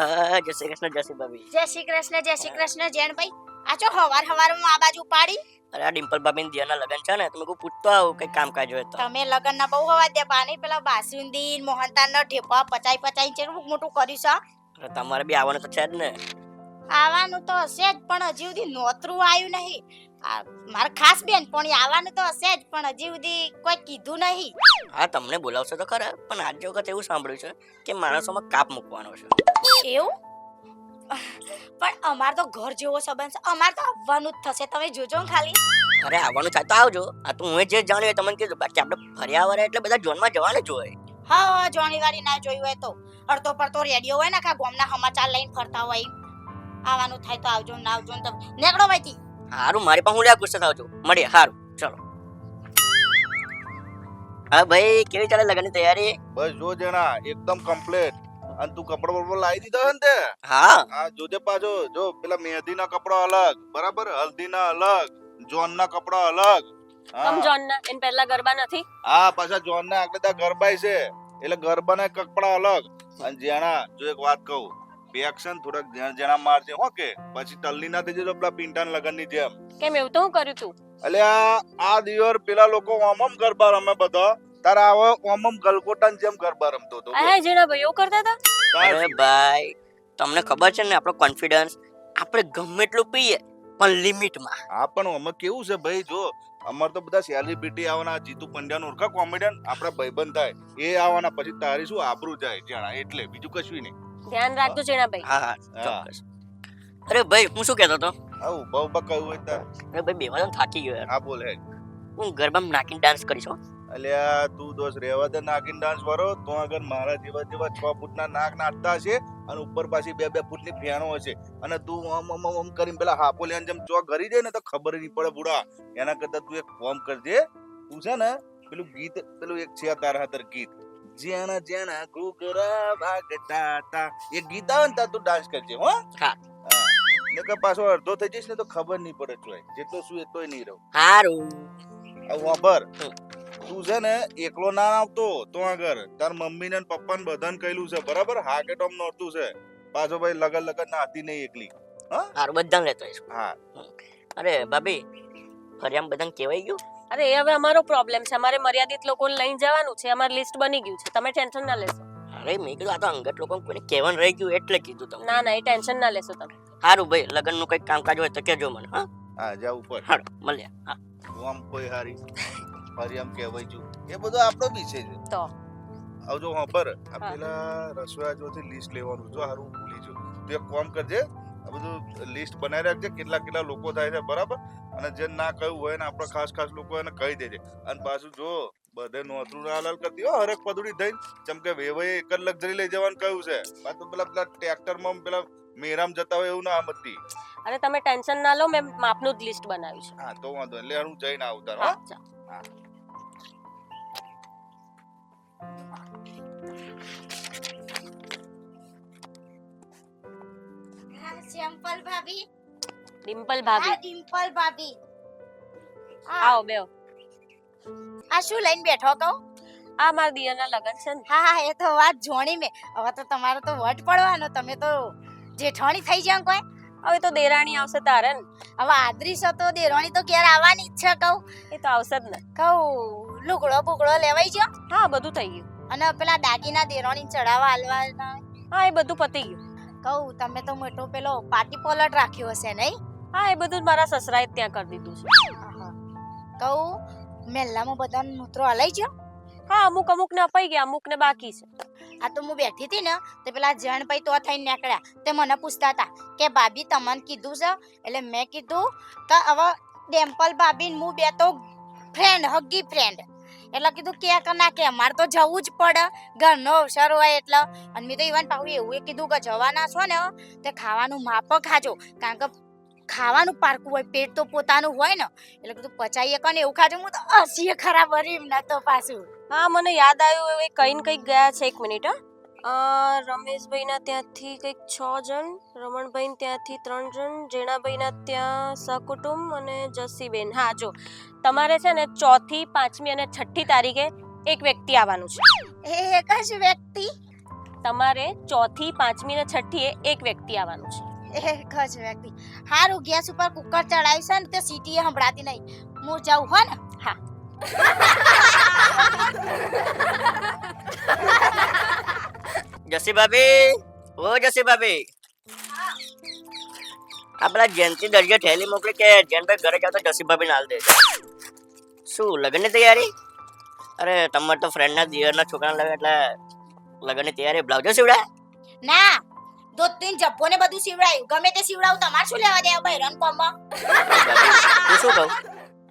હા જય શ્રી કૃષ્ણ જય શ્રી ભાભી. જય શ્રી કૃષ્ણ જય શ્રી કૃષ્ણ જૈનભાઈ આ ચો હવાર હવારમાં આ બાજુ પાડી. અરે આ ડિમ્પલ ભાભી ને દિયાના લગન છે ને તમે કોઈ પૂછતો આવું કઈ કામકાજ હોય તો. તમે લગન ના બહુ હવા દે બાને પેલા બાસુંદી મોહનતાન નો ઢેપા પચાઈ પચાઈ છે મોટું કર્યું છે તમારે બી આવવાનું તો છે જ ને. આવવાનું તો હશે જ પણ હજી સુધી નોતરું આવ્યું નહીં. આ મારા ખાસ બેન પણ આવવાનું તો હશે જ પણ હજી સુધી કોઈ કીધું નહીં. હા તમને બોલાવશો તો ખરા પણ આજે વખત એવું સાંભળ્યું છે કે માણસોમાં કાપ મૂકવાનો છે. એવું? પણ અમાર તો ઘર જેવો સંબંધ છે. અમાર તો આવવાનું જ થશે. તમે જોજો ને ખાલી. અરે આવવાનું થાય તો આવજો. આ તો હું જે જાણ્યું તમને કીધું. બાકી આપણે ફર્યા વરે એટલે બધા જોનમાં જવાનું જ હોય. હા હા જોણી વાળી ના જોયું હોય તો. અડતો પડતો રેડિયો હોય ને કા ગોમના સમાચાર લઈને ફરતા હોય. આવવાનું થાય તો આવજો ને આવજો ને તો નીકળો ભાઈથી. હારું મારી પાસે હું લે ગુસ્સે થાવ છું. મળીએ હારું ચલો. હા ભાઈ કેવી ચાલે લગનની તૈયારી? બસ જો જણા એકદમ કમ્પ્લીટ અને તું કપડા બપડા લાવી દીધા હે ને તે? હા. આ જોજે પાછો. જો પેલા મહેંદીના કપડા અલગ બરાબર? હલ્દીના અલગ જોનના કપડા અલગ. કમ જોન ના એને પહેલા ગરબા નથી? હા પાછા જોનના આગળ ગરબાય છે. એટલે ગરબાના કપડા અલગ. અને જેણા જો એક વાત કહું પેક્શન થોડાક જણા મારજે હો કે પછી તલની ના થઈ જજો પેલા પિંટાન લગનની જેમ. કેમ એવું તો હું કર્યું તું એટલે આ આ દિયર પેલા લોકો ઓમમ ગરબા રમે બધા. તારા આવો ઓમમ ગલકોટાની જેમ ગરબા રમતો હતો. આ જીણા ભાઈ એવું કરતા હતા? અરે ભાઈ તમને ખબર છે ને આપણો કોન્ફિડન્સ આપણે ગમે એટલું પીએ પણ લિમિટમાં હા પણ અમે કેવું છે ભાઈ જો અમાર તો બધા સેલિબ્રિટી આવવાના જીતુ પંડ્યા ઓળખા કોમેડિયન આપણા ભાઈબંધ થાય. એ આવવાના પછી તારી શું આબરૂ જાય જાણા એટલે બીજું કશું નહીં. ધ્યાન રાખજો જીણા ભાઈ હા હા. ચોક્કસ. અરે ભાઈ હું શું કહેતો હતો? આ બહુ બકાયું હોય તો અરે ભાઈ બેવાનો થાકી ગયો યાર. હા બોલ હે હું ગરબામાં નાખીને ડાન્સ કરીશ. અલ્યા તું દોસ્ત રેવા દે નાગીન ડાન્સ વાળો તો આગળ મારા જેવા જેવા છ ફૂટના નાક નાટતા હશે અને ઉપર પાછી બે બે ફૂટની ફેણો હશે. અને તું આમ આમ આમ કરીને પેલા હાપો લેન જેમ ચોક ઘરી જાય ને તો ખબર નહીં પડે બુડા. એના કરતા તું એક ફોર્મ કરજે. તું છે ને પેલું ગીત પેલું એક છે તારા હાથર ગીત. જેણા જેણા ઘૂઘરા ભાગતા તા એ ગીત આવે ને ત્યાં તું ડાન્સ કરજે હો. હા. નકર પાછો અડધો થઈ જઈશ ને તો ખબર નહીં પડે ચોય. જેટલો શું એટલોય નહીં રહું. હારું. આવું તું છે ને એકલો ના આવતો તો આગળ. તાર મમ્મી ને પપ્પા ને બધાને કહેલું છે બરાબર? હા કે ટોમ નોરતું છે. પાછો ભાઈ લગન લગન ના હતી નહીં એકલી. હા? બધાને લેતો હા. અરે ભાભી ફરિયામ બધાને કહેવાય ગયું? અરે એ હવે અમારો પ્રોબ્લેમ છે. અમારે મર્યાદિત લોકોને લઈ જવાનું છે. અમારી લિસ્ટ બની ગયું છે. તમે ટેન્શન ના લેશો. અરે મેં કીધું આ તો અંગત લોકો કોઈને કહેવાનું રહી ગયું એટલે કીધું તમને. ના ના એ ટેન્શન ના લેશો તમે. હારું ભાઈ લગનનું કંઈક કામકાજ હોય તો કહેજો મને હા? હા જા ઉપર. હારું મળ્યા હા. હું આમ કોઈ હારી ફરી આમ કહેવાય છું. એ બધો આપણો બી છે તો? આવજો ખબર આ હા. પેલા રસોયા જોથી લિસ્ટ લેવાનું. જો હારું ભૂલી જો તું એક કામ કરજે. આ બધું લિસ્ટ બનાવી રાખજે કેટલા કેટલા લોકો થાય છે બરાબર? અને જે ના કહ્યું હોય ને આપણે ખાસ ખાસ લોકો એને કહી દેજે. અને પાછું જો બધે નોતરું ના લાલ કરી દો હરેક પદુડી થઈને જેમ કે વેવાઈ એક જ લક્ઝરી લઈ જવાનું કહ્યું છે. પાછું પેલા પેલા ટ્રેક્ટરમાં પેલા મેરામ જતા હોય એવું ના મતી અરે તમે ટેન્શન ના લો મેં માપનું જ લિસ્ટ બનાવ્યું છે. હા તો વાંધો એટલે હું જઈને આવતા હા. હો. ભાભી? ડિમ્પલ ભાભી. ડિમ્પલ ભાભી. આવો બેઓ આ શું લઈને બેઠો તો આ મારા દિયરના લગન છે ને. હા હા એ તો વાત જોણી મેં. હવે તો તમારો તો વટ પડવાનો તમે તો જેઠાણી થઈ જાવ કોઈ. હવે તો દેરાણી આવશે તારે ને. હવે આદરીશ તો દેરાણી તો ક્યારે આવવાની ઈચ્છા કહું. એ તો આવશે જ ને. કહું લુગડો બુગડો લેવાઈ ગયો? હા બધું થઈ ગયું. અને પેલા દાગીના દેરાણી ચડાવવા હાલવાના હા એ બધું પતી ગયું. કહું તમે તો મોટો પેલો પાર્ટી પોલટ રાખ્યો હશે નહીં? હા એ બધું મારા સસરાએ ત્યાં કરી દીધું છે. કહું મેલ્લામાં બધાનો મૂત્રો હલાઈ ગયો? હા અમુક અમુક ને અપાઈ ગયા અમુક ને બાકી છે. આ તો હું બેઠી હતી ને તે પેલા જણ ભાઈ તો થઈને નીકળ્યા. તે મને પૂછતા હતા કે ભાભી તમને કીધું છે? એટલે મેં કીધું કે હવે ડેમ્પલ ભાભી હું બે તો ફ્રેન્ડ હગી ફ્રેન્ડ એટલે કીધું કે કે ના કે અમારે તો જવું જ પડે. ઘરનો અવસર હોય એટલે. અને મેં તો ઈવન પાછું એવું કીધું કે જવાના છો ને તે ખાવાનું માપ ખાજો. કારણ કે ખાવાનું પારકું હોય, પેટ તો પોતાનું હોય ને. એટલે કીધું પચાઈએ કોને એવું ખાજો. હું તો હસીએ ખરાબ હરી ના તો પાછું. હા, મને યાદ આવ્યું, એ કઈ ને કંઈક ગયા છે એક મિનિટ, હા. રમેશભાઈના ત્યાંથી કંઈક છ જણ રમણભાઈ ત્યાંથી ત્રણ જણ જેણાભાઈના ત્યાં સકુટુંબ અને જસીબેન. હા જો તમારે છે ને ચોથી પાંચમી અને છઠ્ઠી તારીખે એક વ્યક્તિ આવવાનું છે. એ એક જ વ્યક્તિ? તમારે ચોથી પાંચમી ને છઠ્ઠી એક વ્યક્તિ આવવાનું છે. એક જ વ્યક્તિ. હારું ગેસ ઉપર કુકર ચડાવી છે ને તે સીટી એ સંભળાતી નહીં. હું જાઉં હો ને? હા. જસી ભાભી. ઓ જસી ભાભી. આપણા જયંતિ દરજે ઠેલી મોકલી કે જયંતભાઈ ઘરે જાવ તો જસી ભાભી નાલ દે. શું લગ્નની તૈયારી? અરે તમારે તો ફ્રેન્ડના દિયરના છોકરા લાગે એટલે લગ્નની તૈયારી બ્લાઉઝો સીવડા ના દો તીન જબ્બો ને બધું સીવડાયું. ગમે તે સીવડાવું તમારે શું લેવા દે રન કોમમાં? શું કહું?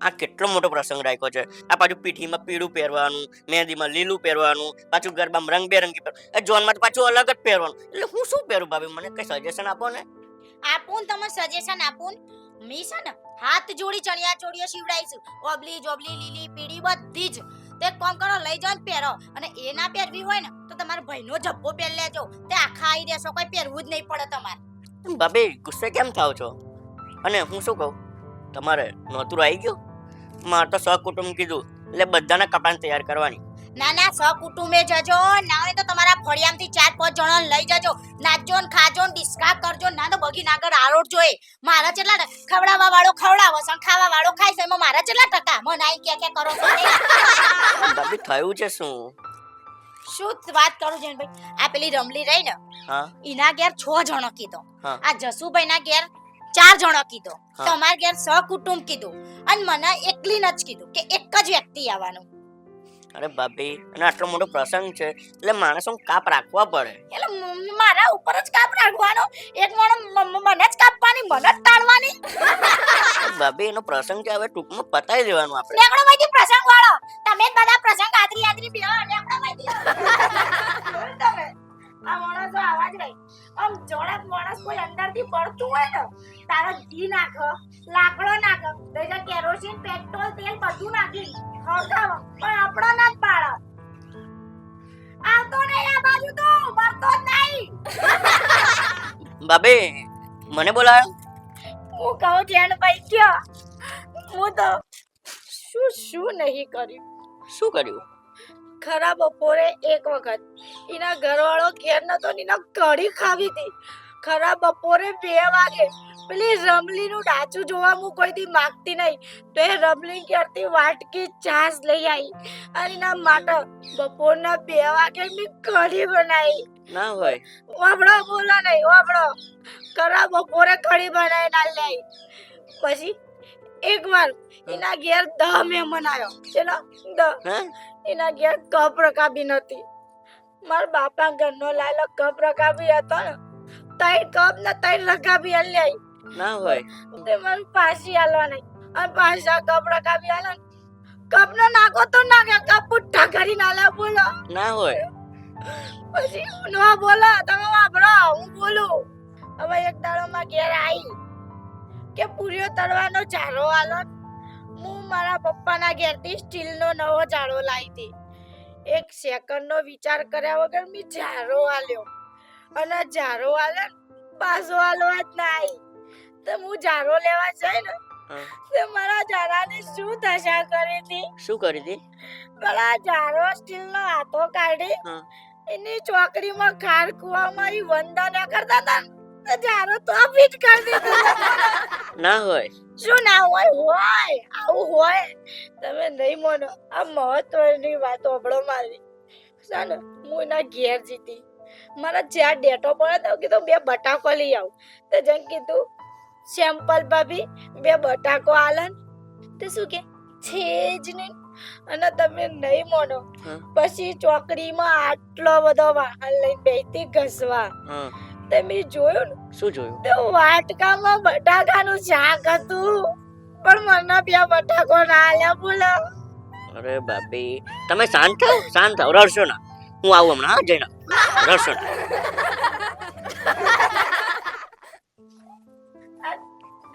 આ કેટલો મોટો પ્રસંગ રાખ્યો છે. આ પાછું પીઠીમાં પીળું પહેરવાનું મહેંદીમાં લીલું પહેરવાનું પાછું ગરબામાં રંગબેરંગી પહેરવાનું. એ જોનમાં તો પાછું અલગ જ પહેરવાનું. એટલે હું શું પહેરું ભાભી? મને કઈ સજેશન આપો ને? આપું તમે સજેશન આપું મી છે ને હાથ જોડી ચણિયા ચોળીઓ સીવડાવીશું ઓબલી જોબલી લીલી પીળી બધી જ. તે કોમ કરો લઈ જાઓ ને પહેરો. અને એ ના પહેરવી હોય ને તો તમારા ભાઈનો જબ્બો પહેર લેજો. તે આખા આવી રહેશો કોઈ પહેરવું જ નહીં પડે તમારે. ભાભી ગુસ્સે કેમ થાવ છો? અને હું શું કહું? તમારે નોતરું આવી ગયું? મારે તો સહકુટુંબ કીધું. એટલે બધાને કપડાં તૈયાર કરવાની. ના ના સહકુટુંબે જજો. ના હોય તો તમારા ફળિયામાંથી ચાર પાંચ જણા લઈ જજો. નાચજો ને ખાજો ને ડિસ્કા કરજો. ના તો બગી નાગર આરોટ જોઈએ મારા ચેટલા ખવડાવવા વાળો ખવડાવો છે ખાવા વાળો ખાય છે. એમાં મારા ચેટલા ટકા. મને આઈ કે કે કરો છો? ભાભી થયું છે શું? શું વાત કરું છે ભાઈ આ પેલી રમલી રહી ને એના ઘેર છ જણો કીધો. આ જસુભાઈ ના ઘેર ચાર જણો કીધો. હા. તમારા ઘેર સહકુટુંબ કીધું અને મને એકલી જ કીધું કે એક જ વ્યક્તિ આવવાનું. અરે ભાભી અને આટલો મોટો પ્રસંગ છે એટલે માણસો કાપ રાખવા પડે. એટલે મ- મારા ઉપર જ કાપ રાખવાનો? એક મણો મ- મ- મને જ કાપવાની મને જ તાળવાની અરે ભાભી એનો પ્રસંગ છે હવે ટૂંકમાં પતાવી દેવાનું આપણે. નેકડો માંથી પ્રસંગ વાળો તમે જ બધા પ્રસંગ આદરી આદરી બેહો નેકડો માંથી ઘી નાખો લાકડો નાખો તો કેરોસીન પેટ્રોલ તેલ બધું નાખી. ખવડાવો પણ આપણો ના પાડો આવતો નહીં આ બાજુ તો મરતો જ નહીં. બાબે મને બોલાયો? હું કહું ધ્યાન ભાઈ ક્યાં હું તો શું શું નહીં કર્યું. શું કર્યું? ખરા બપોરે એક વખત એના ઘરવાળો ઘેર નતો એના કઢી ખાવી હતી. ખરા બપોરે બે વાગે પેલી રમલીનું ડાચું જોવા હું કોઈ દી માગતી નહીં. તો એ રમલી ક્યારથી વાટકી છાશ લઈ આવી. અને ના માટે બપોરના બે વાગે મેં કઢી બનાવી. ના હોય. વાપડો બોલો નહીં વાપડો કરા બપોરે કઢી બનાવી ના લઈ. પછી એકવાર એના ઘેર દહ મહેમાન આવ્યો. ચલો દહ. એના ઘેર કપ રકાબી નથી મારા બાપા ઘરનો લાયલો કપ રકાબી હતો ને તઈ કપ ને તઈ રકાબી આલી ના હોય. તે મને પાછી આલવા નહીં અને પાછા કપડા કાપી આલે કપનો નાખો તો નાખે કપ પુઠ્ઠા કરી નાલે બોલો. ના હોય. પછી નો બોલો તમે વાપરો હું બોલું. હવે એક દાડો માં ઘેર આવી કે પૂરીઓ તળવાનો ચારો આલો હું મારા પપ્પાના ઘેરથી સ્ટીલનો નવો ચારો લાવી હતી. એક સેકન્ડનો વિચાર કર્યા વગર મેં જારો આલ્યો. અને જારો આલે પાછો આલવા જ ના આવી તો હું જારો લેવા જઈ ને. તો મારા જારાને શું દશા કરી હતી? શું કરી હતી? મારા જારો સ્ટીલનો હાથો કાઢી એની ચોકડીમાં ખાર કુવામાં એ વંદા ના કરતા હતા તો જારો તો ફિટ કરી દીધો. ના હોય. શું ના હોય? હોય. આવું હોય. તમે નહીં માનો. આ મહત્વની વાત હોભળો મારી. ચાલો હું એના ઘેર જીતી. મારા જ્યાં ડેટો પડે તો કીધું બે બટાકો લઈ આવું. તો જેમ કીધું સેમ્પલ ભાભી બે બટાકો આલન. તો શું કે? છે જ નહીં. અને તમે નહીં મોનો. પછી ચોકડીમાં આટલો બધો વાહન લઈને બેઠી ઘસવા. તે તમે જોયું ને? શું જોયું? તો વાટકામાં બટાકાનું શાક હતું. પણ મને બે બટાકો ના આલ્યા બોલો. અરે બાપી તમે શાંત થાવ શાંત થાવ. રડશો ના. હું આવું હમણાં જઈને. રડશો ના.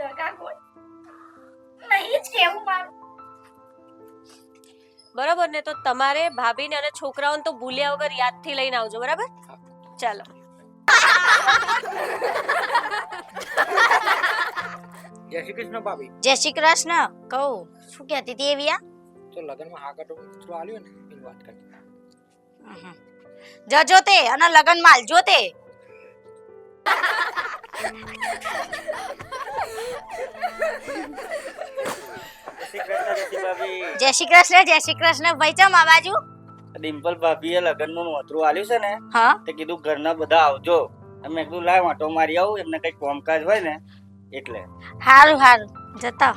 દગા કોઈ નહીં જ કેવું મારું. બરાબર ને તો તમારે ભાભીને અને છોકરાઓને તો ભૂલ્યા વગર યાદથી લઈને આવજો બરાબર? ચાલો. જય શ્રી કૃષ્ણ ભાભી. જય શ્રી કૃષ્ણ. કહું શું કહેતી હતી એવી તો લગનમાં કટો થોડું આલ્યું ને એની વાત કરી. જજો તે અને લગન માલજો તે. જય શ્રી કૃષ્ણ જય શ્રી કૃષ્ણ. ભાઈ ચમ આ બાજુ? ડિમ્પલ ભાભીએ લગ્નનું નોતરું આલ્યું છે ને હા. તે કીધું ઘરના બધા આવજો. અમે કીધું લાવ આટો મારી આવું એમને કઈ કામકાજ હોય ને એટલે. હારું હારું. જતા.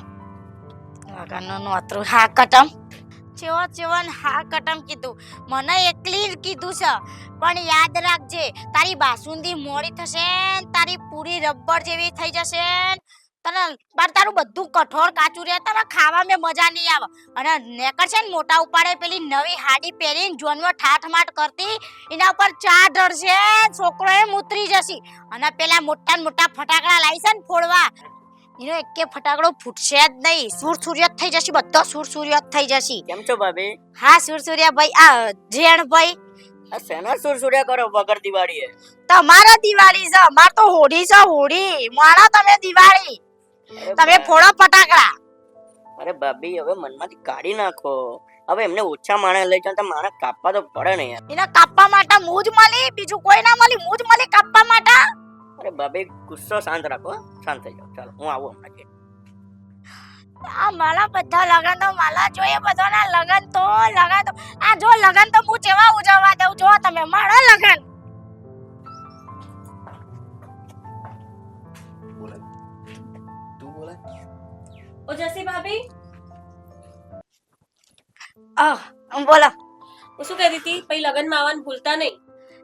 લગનનું નોતરું હા કટમ. ચેવો ચેવન હા કટમ કીધું. મને એકલી જ કીધું છે. પણ યાદ રાખજે તારી બાસુંદી મોડી થશે ને તારી પૂરી રબર જેવી થઈ જશે તને બાર તારું બધું કઠોળ કાચું રહે તને ખાવામાં મજા નહીં આવે. અને નેકર છે ને મોટા ઉપાડે પેલી નવી હાડી પહેરીને જોનમાં ઠાઠમાટ કરતી એના ઉપર ચા ઢળશે છોકરો એમ ઉતરી જશે. અને પેલા મોટા મોટા ફટાકડા લાવી છે ને ફોડવા. એનો એકે ફટાકડો ફૂટશે જ નહીં સુર સૂર્યત થઈ જશે બધો સુર સૂર્યત થઈ જશે. કેમ છો ભાભી? હા સુર સૂર્ય ભાઈ આ જેણ ભાઈ. સેના સુર સુરસુર્યા કરો વગર દિવાળીએ? તમારા દિવાળી છે અમાર તો હોળી છે હોળી. માણો તમે દિવાળી. તમે ફોડો ફટાકડા. અરે ભાભી હવે મનમાંથી કાઢી નાખો. હવે એમને ઓછા માણસ લઈ જાવ તો માણસ કાપવા તો પડે ને યાર. એને કાપવા માટે મૂજ મળી બીજું કોઈ ના મળી મૂજ મળી કાપવા માટે? અરે ભાભી ગુસ્સો શાંત રાખો હો. શાંત થઈ જાવ ચાલો હું આવું હમણાં. આ મારા બધા લગન તો માલા જોઈએ બધાના લગન તો લગન તો આ જો લગન તો હું જેવા ઉજવવા દઉં? જો તમે મારા લગન. ઓ જસી ભાભી આહ, બોલો હું શું કહેતી હતી પછી લગ્નમાં આવવાનું ભૂલતા નહીં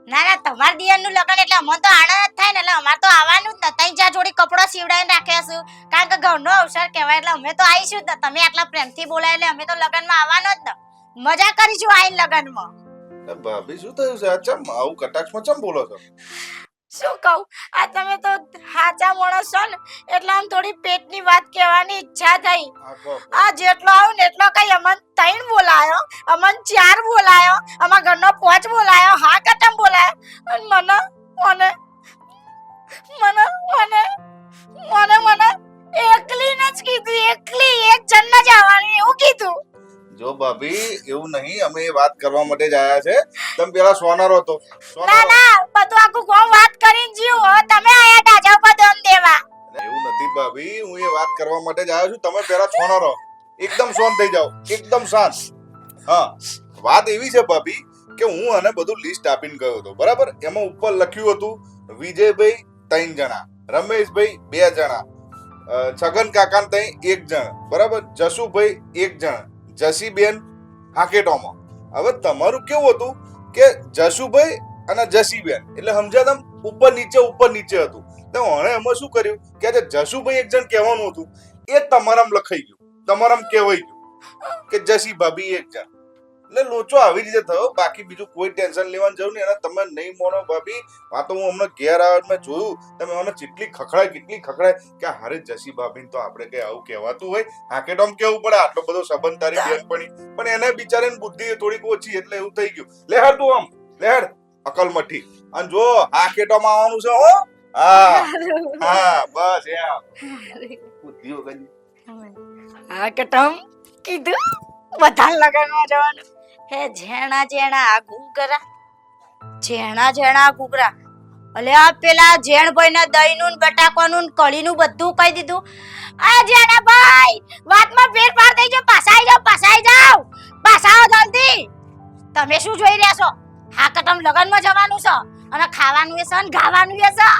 ના ના તમાર દિયરનું લગન એટલે અમને તો આનંદ જ થાય ને એટલે અમારે તો આવવાનું જ ને તઈ જ્યાં જોડી કપડો સીવડાવીને રાખ્યા છું કારણ કે ઘરનો અવસર કહેવાય એટલે અમે તો આવીશું જ ને તમે આટલા પ્રેમથી બોલાય એટલે અમે તો લગનમાં આવવાનો જ ને મજા કરીશું આઈને લગનમાં ભાભી શું થયું છે? આ ચમ આવું કટાક્ષમાં ચમ બોલો છો? શું કહું? આ તમે તો હાચા માણસ છો ને એટલે આમ થોડી પેટની વાત કહેવાની ઈચ્છા થઈ. આ જેટલો આવું ને એટલો કઈ અમન ત્રણ બોલાયો અમન ચાર બોલાયો અમાર ઘરનો પાંચ બોલાયો હા કટમ બોલાયો? અને મને મને મને મને મને મને એકલી ને જ કીધું એકલી એક જણ ન આવવાનું એવું કીધું. જો ભાભી એવું નહીં અમે વાત કરવા માટે જ આયા છે. તમે પેલા સોનારો હતો. ના આખું ગામ વાત કરીને જીવ? તમે આયા ડાજા ઉપર દમ દેવા. એવું નથી ભાભી, હું એ વાત કરવા માટે જ આવ્યો છું. તમે પહેલા પેલા રહો. એકદમ શાંત થઈ જાઓ. એકદમ શાંત. હા. વાત એવી છે ભાભી કે હું આને બધું લિસ્ટ આપીને ગયો હતો. બરાબર? એમાં ઉપર લખ્યું હતું, વિજયભાઈ ત્રણ જણા, રમેશભાઈ બે જણા છગન કાકા તઈ એક જણ. બરાબર? જસુભાઈ એક જણ, જસીબેન હાકેટોમાં. હવે તમારું કેવું હતું કે જસુભાઈ અને જસીબેન. એટલે સમજ્યા તમે? ઉપર નીચે ઉપર નીચે હતું. તો ઓણે એમાં શું કર્યું? કે આજે જસુભાઈ એક જણ કહેવાનું હતું, એ તમારામ લખાઈ ગયું. તમારામ કહેવાઈ ગયું કે જસી ભાભી એક જણ. એટલે લોચો આવી રીતે થયો. બાકી બીજું કોઈ ટેન્શન લેવાની જરૂર નહીં. અને તમે નહીં મોનો ભાભી, આ તો હું હમણાં ઘેર આવ્યો મેં જોયું. તમે મને કેટલી ખખડાય કેટલી ખખડાય કે હારે જસી ભાભીને તો આપણે કઈ આવું કહેવાતું હોય. હાકેટોમ કેવું પડે? આટલો બધો સંબંધ તારી બેન પણ એને બિચારીને બુદ્ધિ થોડીક ઓછી, એટલે એવું થઈ ગયું. લેહર તું આમ. લે હાર અકલ મઠી અને જો હાકેટોમાં આવવાનું છે હો. હા. હા, બસ એમ. બુદ્ધિઓ ગઈ હા, કટમ, કીધું? બધા લગનમાં જવાનું. હે, ઝેણા ઝેણા ગુગરા ઝેણા ઝેણા ગુગરા અલે, આ પેલા ઝેણભાઈ ના દહીંનું ને બટાકાનું ને કઢીનું બધું કહી દીધું. આ ઝેણા ભાઈ, વાતમાં ફેરફાર થઈ ગયો. પાસાઈ જાવ પાસાઈ જાવ પાસાઓ જલ્દી. તમે શું જોઈ રહ્યા છો? હા કટમ લગનમાં જવાનું છે. અને ખાવાનું એ છે ગાવાનું એ છે.